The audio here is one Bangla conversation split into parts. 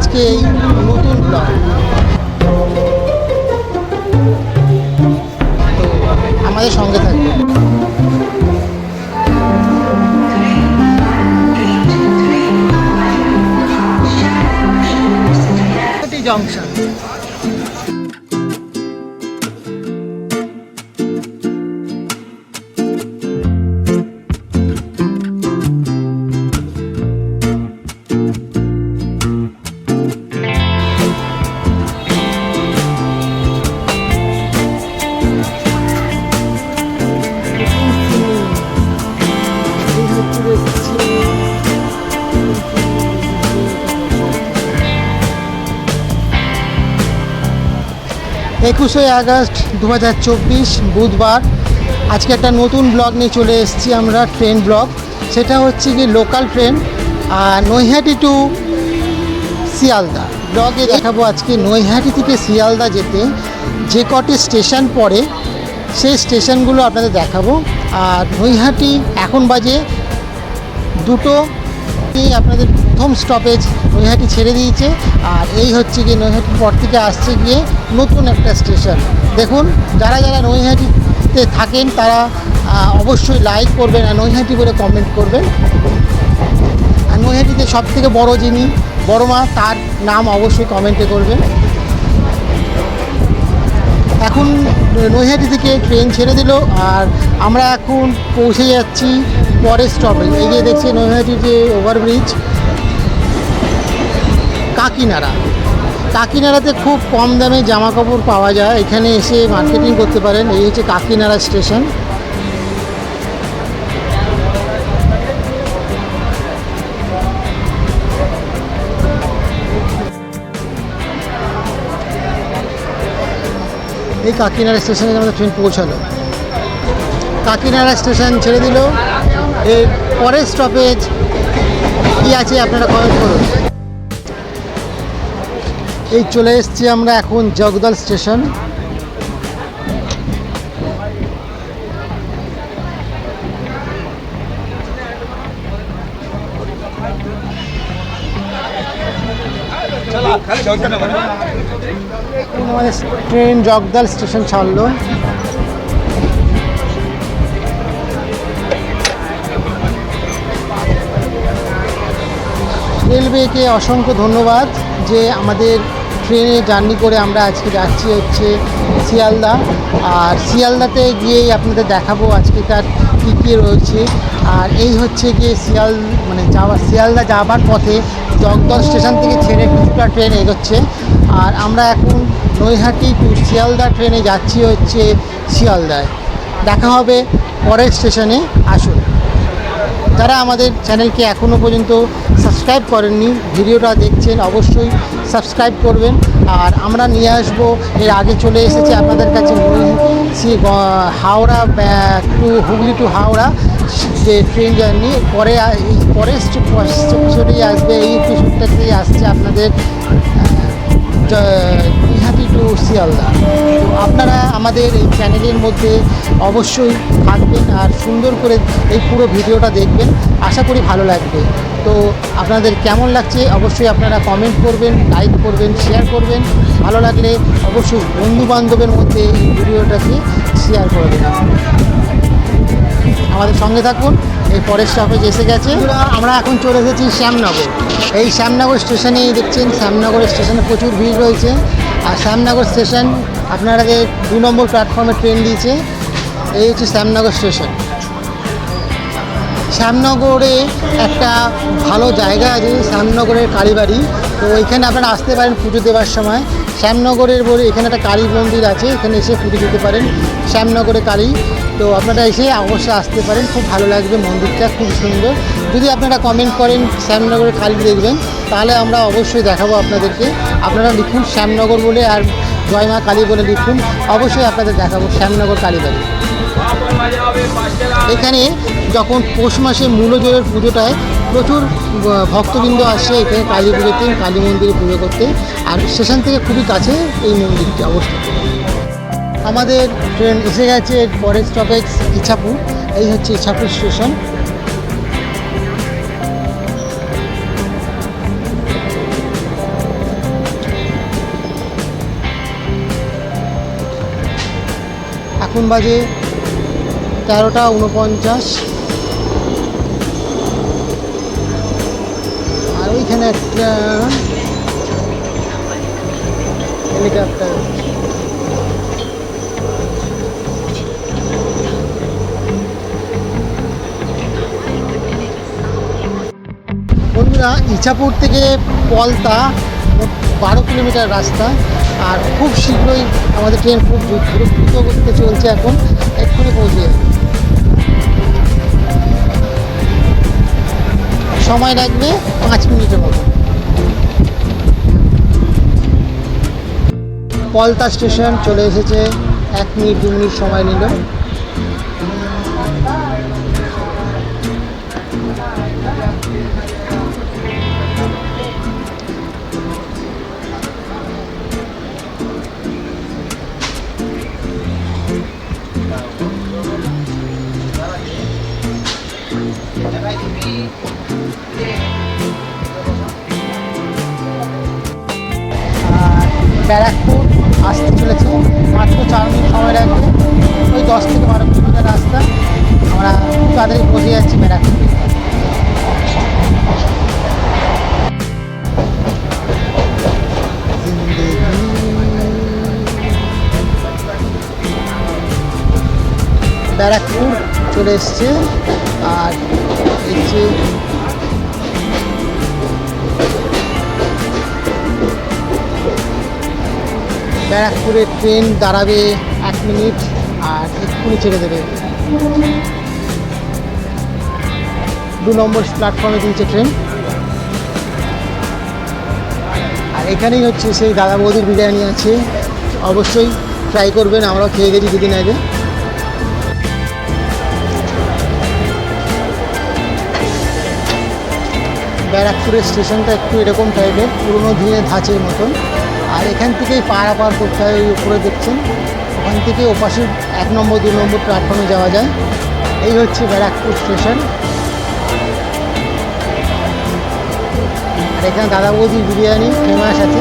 আজকে এই নতুন ব্লগ আমাদের সঙ্গে থাকবে। জংশন একুশে আগস্ট দু হাজার চব্বিশ, বুধবার। আজকে একটা নতুন ব্লগ নিয়ে চলে এসেছি আমরা, ট্রেন ব্লগ। সেটা হচ্ছে কি লোকাল ট্রেন আর নৈহাটি টু শিয়ালদা। ব্লগে দেখাবো আজকে নৈহাটি থেকে শিয়ালদা যেতে। যে কটি স্টেশন পড়ে, সেই স্টেশনগুলো আপনাদের দেখাবো। আর নৈহাটি এখন বাজে দুটো আপনাদের প্রথম স্টপেজ নৈহাটি ছেড়ে দিয়েছে। আর এই হচ্ছে গিয়ে নৈহাটির পর থেকে আসছে গিয়ে নতুন একটা স্টেশন দেখুন, যারা যারা নৈহাটিতে থাকেন, তারা অবশ্যই লাইক করবেন আর নৈহাটি বলে কমেন্ট করবেন। আর নৈহাটিতে সবথেকে বড় যিনি, বড় মা, তার নাম অবশ্যই কমেন্টে করবেন। এখন নৈহাটি থেকে ট্রেন ছেড়ে দিল আর আমরা এখন পৌঁছে যাচ্ছি পরের স্টপে এই যে দেখছি নৈহাটি যে ওভারব্রিজ কাকিনাড়া। কাকিনাড়াতে খুব কম দামে জামা কাপড় পাওয়া যায়। এখানে এসে মার্কেটিং করতে পারেন। এই হচ্ছে কাকিনাড়া স্টেশন এই কাকিনাড়া স্টেশনে আমাদের ট্রেন পৌঁছালো। কাকিনাড়া স্টেশন ছেড়ে দিল। এর পরের স্টপেজ কী আছে আপনারা কমেন্ট করুন। এই চলে এসছি আমরা এখন জগদল স্টেশন। আমাদের ট্রেন জগদল স্টেশন ছাড়লো। রেলওয়েকে অসংখ্য ধন্যবাদ যে আমাদের ট্রেনে জার্নি করে আমরা আজকে যাচ্ছি হচ্ছে শিয়ালদা। আর শিয়ালদাতে গিয়েই আপনাদের দেখাবো আজকে তার কী কী রয়েছে। আর এই হচ্ছে গিয়ে শিয়াল মানে যাওয়া শিয়ালদা যাবার পথে জগদল স্টেশন থেকে কিছুটা ট্রেন এগোচ্ছে। আর আমরা এখন নৈহাটি টু শিয়ালদা ট্রেনে যাচ্ছি হচ্ছে শিয়ালদায়। দেখা হবে পরের স্টেশনে, আসুন। যারা আমাদের চ্যানেলকে এখনও পর্যন্ত সাবস্ক্রাইব করেননি, ভিডিওটা দেখছেন অবশ্যই সাবস্ক্রাইব করবেন। আর আমরা নিয়ে আসব, এর আগে চলে এসেছে আপনাদের কাছে সে হাওড়া টু, হুগলি টু হাওড়া, যে ট্রেন জার্নি। পরে পরের এপিসোডেই আসবে, এই এপিসোডটাতেই আসছে আপনাদের নিহাটি টু শিয়ালদা। তো আপনারা আমাদের এই চ্যানেলের মধ্যে অবশ্যই থাকবেন আর সুন্দর করে এই পুরো ভিডিওটা দেখবেন। আশা করি ভালো লাগবে। তো আপনাদের কেমন লাগছে? অবশ্যই আপনারা কমেন্ট করবেন, লাইক করবেন, শেয়ার করবেন। ভালো লাগলে অবশ্যই বন্ধু বান্ধবের মধ্যে এই ভিডিওটাকে শেয়ার করে দেবেন। আমাদের সঙ্গে থাকুন, এই পরের স্টপেজ এসে গেছে। আমরা এখন চলে এসেছি শ্যামনগর। এই শ্যামনগর স্টেশনেই দেখছেন, শ্যামনগর স্টেশনে প্রচুর ভিড় রয়েছে। আর শ্যামনগর স্টেশন আপনাদের দু নম্বর প্ল্যাটফর্মে ট্রেন দিয়েছে, এই হচ্ছে শ্যামনগর স্টেশন। শ্যামনগরে একটা ভালো জায়গা আছে, শ্যামনগরের কালীবাড়ি। তো এখানে আপনারা আসতে পারেন পুজো দেওয়ার সময়। শ্যামনগরের বলে এখানে একটা কালী মন্দির আছে, এখানে এসে পুজো দিতে পারেন। শ্যামনগরে কালী। তো আপনারা এসে অবশ্যই আসতে পারেন, খুব ভালো লাগবে মন্দিরটা, খুব সুন্দর। যদি আপনারা কমেন্ট করেন শ্যামনগরের কালী দেখবেন, তাহলে আমরা অবশ্যই দেখাবো আপনাদেরকে। আপনারা লিখুন শ্যামনগর বলে আর জয় মা কালী বলে লিখুন। অবশ্যই আপনাদের দেখাবো শ্যামনগর কালীবাড়ি এখানে যখন পৌষ মাসে মূলজোরের পুজোটায় প্রচুর ভক্তবৃন্দ আসে এখানে কালী পুজোতে কালী মন্দিরে পুজো করতে। আর সেখান থেকে খুবই কাছে এই মন্দিরটি অবস্থিত। আমাদের ট্রেন এসে গেছে পরের স্টপেজ ইছাপুর। এই হচ্ছে ইছাপুর স্টেশন। এখন বাজে তেরোটা উনপঞ্চাশ ওইখানে একটা হেলিকপ্টার। বন্ধুরা, ইছাপুর থেকে পলতা, বারো কিলোমিটার রাস্তা, আর খুব শীঘ্রই আমাদের ট্রেন খুব দ্রুত গতিতে চলছে এখন। এক্ষুনি পৌঁছে যাবে। সময় লাগবে পাঁচ মিনিটের মতো। পলতা স্টেশন চলে এসেছে, এক মিনিট, দু মিনিট সময় নিল। ব্যারাকপুর আসতে চলেছে। মাত্র চার মিনিট সময় লাগবে। ওই দশ থেকে বারো কিলোমিটার রাস্তা। আমরা তাড়াতাড়ি পৌঁছে যাচ্ছি ব্যারাকপুর। ব্যারাকপুর চলে এসছে। আর এই যে ব্যারাকপুরের ট্রেন দাঁড়াবে এক মিনিট আর এক্ষুনি ছেড়ে দেবে। দু নম্বর প্ল্যাটফর্মে দিয়েছে ট্রেন। আর এখানেই হচ্ছে সেই দাদা বৌদির বিরিয়ানি আছে। অবশ্যই ট্রাই করবেন, আমরাও খেয়ে গেছি দুদিন আগে ব্যারাকপুরের স্টেশনটা একটু এরকম টাইপের পুরোনো দিনের ধাঁচের মতন। আর এখান থেকেই পারাপার করতে হয় উপরে দেখছেন? ওখান থেকে ওপাশে এক নম্বর, দু নম্বর প্ল্যাটফর্মে যাওয়া যায়। এই হচ্ছে ব্যারাকপুর স্টেশন। আর এখানে দাদা বৌদি বিরিয়ানি ফেমাস আছে।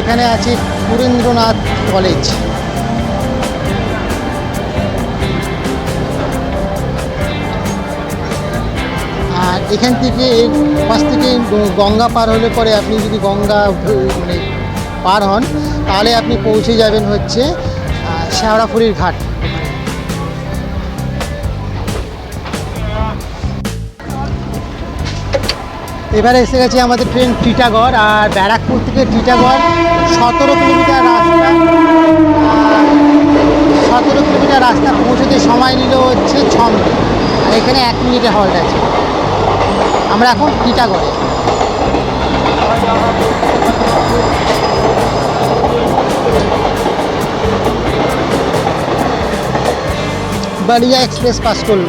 এখানে আছে পুরেন্দ্রনাথ কলেজ এখান থেকে এর পাশ থেকে গঙ্গা পার হলে পরে আপনি যদি গঙ্গা মানে পার হন তাহলে আপনি পৌঁছে যাবেন হচ্ছে আহ, ঘাট। এবারে এসে গেছে আমাদের ট্রেন টিটাগড় আর ব্যারাকপুর থেকে টিটাগড় সতেরো কিলোমিটার রাস্তা। সতেরো কিলোমিটার রাস্তা পৌঁছতে সময় নিল হচ্ছে ছ মিনিট। আর এখানে এক মিনিটে হল্ট আছে। আমরা এখন টিটাগড়ে বালিয়া এক্সপ্রেস পাস করল।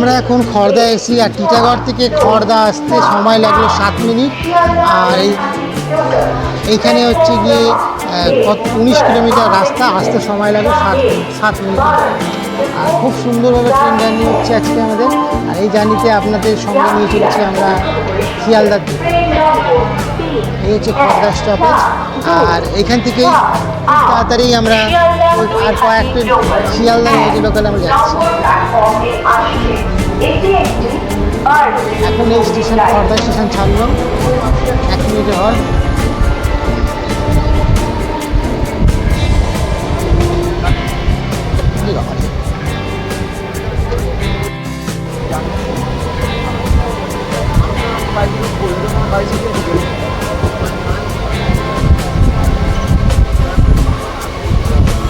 আমরা এখন খড়দা এসি আর টিটাগড় থেকে খড়দা আসতে সময় লাগল সাত মিনিট। আর এই এইখানে হচ্ছে গিয়ে কত উনিশ কিলোমিটার রাস্তা, আসতে সময় লাগল সাত সাত মিনিট। আর খুব সুন্দরভাবে ট্রেন জার্নি হচ্ছে আজকে আমাদের। আর এই জার্নিতে আপনাদের সঙ্গে নিয়ে চলছি আমরা শিয়ালদার এই হচ্ছে খড়দা স্টপেজ আর এখান খুব তাড়াতাড়ি আমরা আর কয়েকটা শিয়ালদা নদী লোকালে আমরা যাচ্ছি। এখন এই স্টেশন খড়দা স্টেশন ছাড়লো। এক মিনিটে হয়।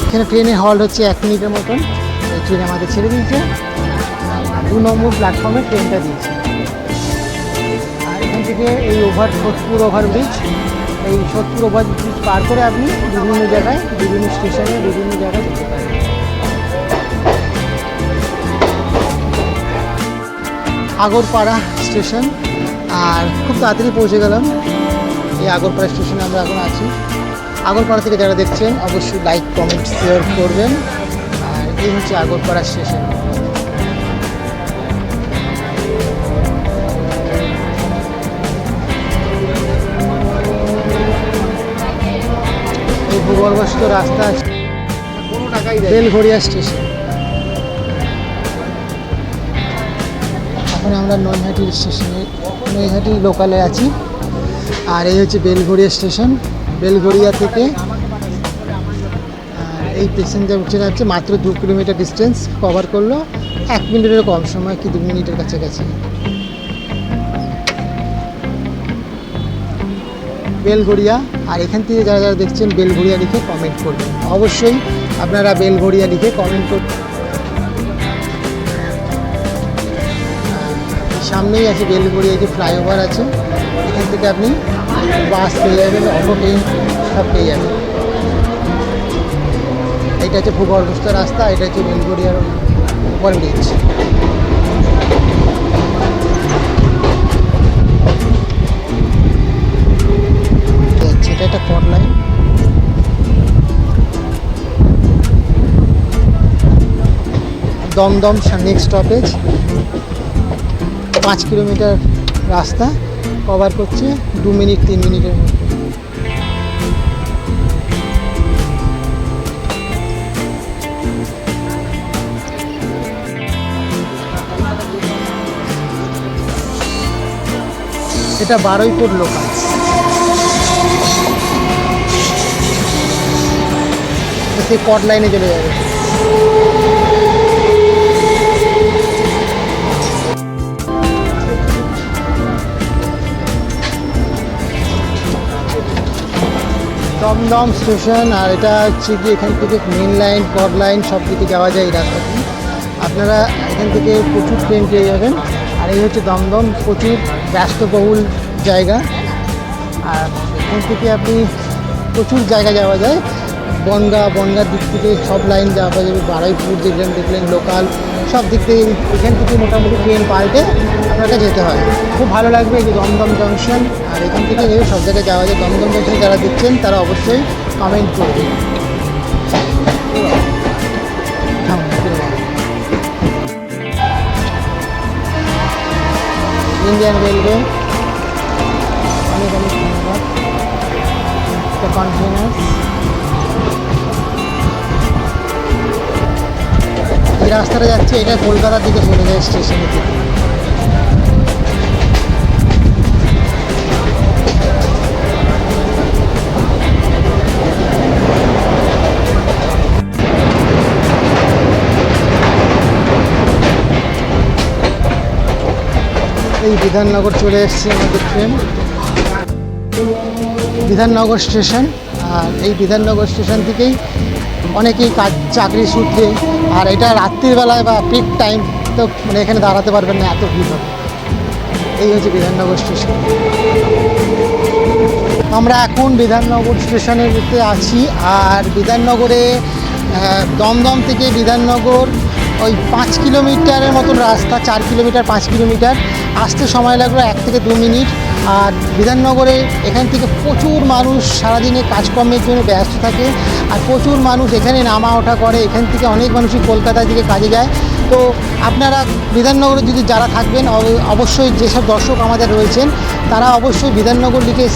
এখানে ট্রেনে হল হচ্ছে এক মিনিটের মতন। এই ট্রেন আমাদের ছেড়ে দিয়েছে। দু নম্বর প্ল্যাটফর্মে ট্রেনটা দিয়েছে। আর এখান থেকে এই ওভার সোদপুর ওভারব্রিজ এই সোদপুর ওভারব্রিজ পার করে আপনি বিভিন্ন জায়গায়, বিভিন্ন স্টেশনে বিভিন্ন জায়গায় যেতে পারেন। আগরপাড়া স্টেশন আর খুব তাড়াতাড়ি পৌঁছে গেলাম। এই আগরপাড়া স্টেশনে আমরা এখন আছি। আগরপাড়া থেকে যারা দেখছেন, অবশ্যই লাইক কমেন্ট শেয়ার করবেন। আর এই হচ্ছে আগরপাড়া স্টেশন। এই ভূগর্ভস্থ রাস্তা আছে বেলঘড়িয়া স্টেশন। এখন আমরা নৈহাটির স্টেশনে নৈহাটি লোকালে আছি। আর এই হচ্ছে বেলঘড়িয়া স্টেশন, বেলঘড়িয়া থেকে এই প্যাসেঞ্জার ট্রেন হচ্ছে মাত্র দু কিলোমিটার ডিস্টেন্স কভার করল। এক মিনিটের কম সময় কি দু মিনিটের কাছাকাছি। বেলঘড়িয়া, আর এখান থেকে যারা যারা দেখছেন বেলঘড়িয়া লিখে কমেন্ট করবেন। অবশ্যই আপনারা বেলঘড়িয়া লিখে কমেন্ট করবেন সামনেই আছে বেলগুড়ি যে ফ্লাইওভার আছে, এখান থেকে আপনি বাস পেয়ে যাবেন, অটো ট্রেন সব পেয়ে যাবেন। এটা হচ্ছে ভূগর্ভস্থ রাস্তা, এটা হচ্ছে বেলঘড়িয়ার ওভার ব্রিজ এটা একটা দমদম নেক্সট স্টপেজ পাঁচ কিলোমিটার রাস্তা কভার করছে দু মিনিট, তিন মিনিটের মধ্যে। এটা বারুইপুর লোকাল সেই কট লাইনে চলে যাবে। দমদম স্টেশন আর এটা হচ্ছে যে এখান থেকে মেন লাইন কর লাইন সব দিকে যাওয়া যায় এই রাস্তাটি আপনারা এখান থেকে প্রচুর ট্রেন পেয়ে যাবেন। আর এই হচ্ছে দমদম, প্রচুর ব্যস্তবহুল জায়গা। আর এখান থেকে আপনি প্রচুর জায়গা যাওয়া যায়। বনগা, বনগার দিক থেকে সব লাইন যাওয়া যাবে বারুইপুর যেগুলো দেখলেন, লোকাল, সব দিক থেকে এখান থেকে মোটামুটি ট্রেন পাল্টে আপনাকে যেতে হয়। খুব ভালো লাগবে এই যে দমদম জংশন আর এখান থেকে সব জায়গায় যাওয়া যায়। দমদম জংশনে যারা দিচ্ছেন তারা অবশ্যই কমেন্ট যান। ইন্ডিয়ান রেলওয়ে অনেক অনেক ধন্যবাদ। দ্য রাস্তাটা যাচ্ছে, এটা কলকাতার দিকে চলে যায় স্টেশনের দিকে। এই বিধাননগর চলে এসছে আমাদের ট্রেন বিধাননগর স্টেশন, আর এই বিধাননগর স্টেশন থেকেই অনেকেই কাজ, চাকরি সূত্রে। আর এটা রাত্রিবেলায় বা পিক টাইম তো মানে এখানে দাঁড়াতে পারবেন না, এত ভিড় হবে। এই হচ্ছে বিধাননগর স্টেশন আমরা এখন বিধাননগর স্টেশনের ভিতরে আছি, আর বিধাননগরে দমদম থেকে বিধাননগর ওই পাঁচ কিলোমিটারের মতন রাস্তা, চার কিলোমিটার, পাঁচ কিলোমিটার। আসতে সময় লাগল এক থেকে দু মিনিট। আর বিধাননগরে এখান থেকে প্রচুর মানুষ সারাদিনে কাজকর্মের জন্য ব্যস্ত থাকে আর প্রচুর মানুষ এখানে নামা ওঠা করে। এখান থেকে অনেক মানুষই কলকাতার দিকে কাজে যায়। তো আপনারা বিধাননগরে যদি যারা থাকবেন, অব- অবশ্যই যেসব দর্শক আমাদের রয়েছেন, তারা অবশ্যই বিধাননগর লিখে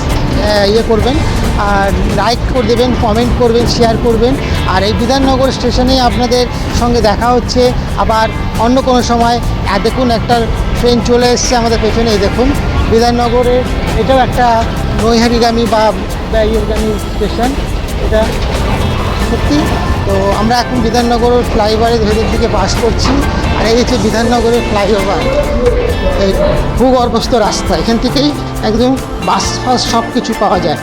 ইয়ে করবেন আর লাইক করে দেবেন কমেন্ট করবেন শেয়ার করবেন। আর এই বিধাননগর স্টেশনে আপনাদের সঙ্গে দেখা হচ্ছে। আবার অন্য কোনো সময় দেখুন একটা ট্রেন চলে এসছে আমাদের পেছনে দেখুন। বিধাননগরের, এটাও একটা নৈহারিগামী বা বা স্টেশন এটা সত্যি। তো আমরা এখন বিধাননগরের ফ্লাইওভারের ভেতর দিকে বাস করছি, আর এই হচ্ছে বিধাননগরের ফ্লাইওভার। এই ভূগর্ভস্থ রাস্তা, এখান থেকেই একদম বাস ফাস সব কিছু পাওয়া যায়।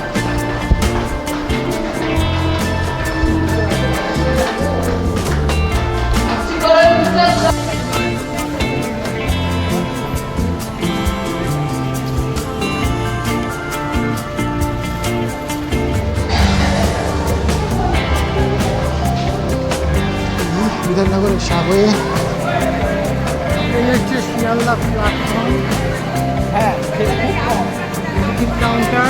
বিধাননগরের সাগরে এই হচ্ছে শিয়ালদা প্ল্যাটফর্ম হ্যাঁ কাউন্টার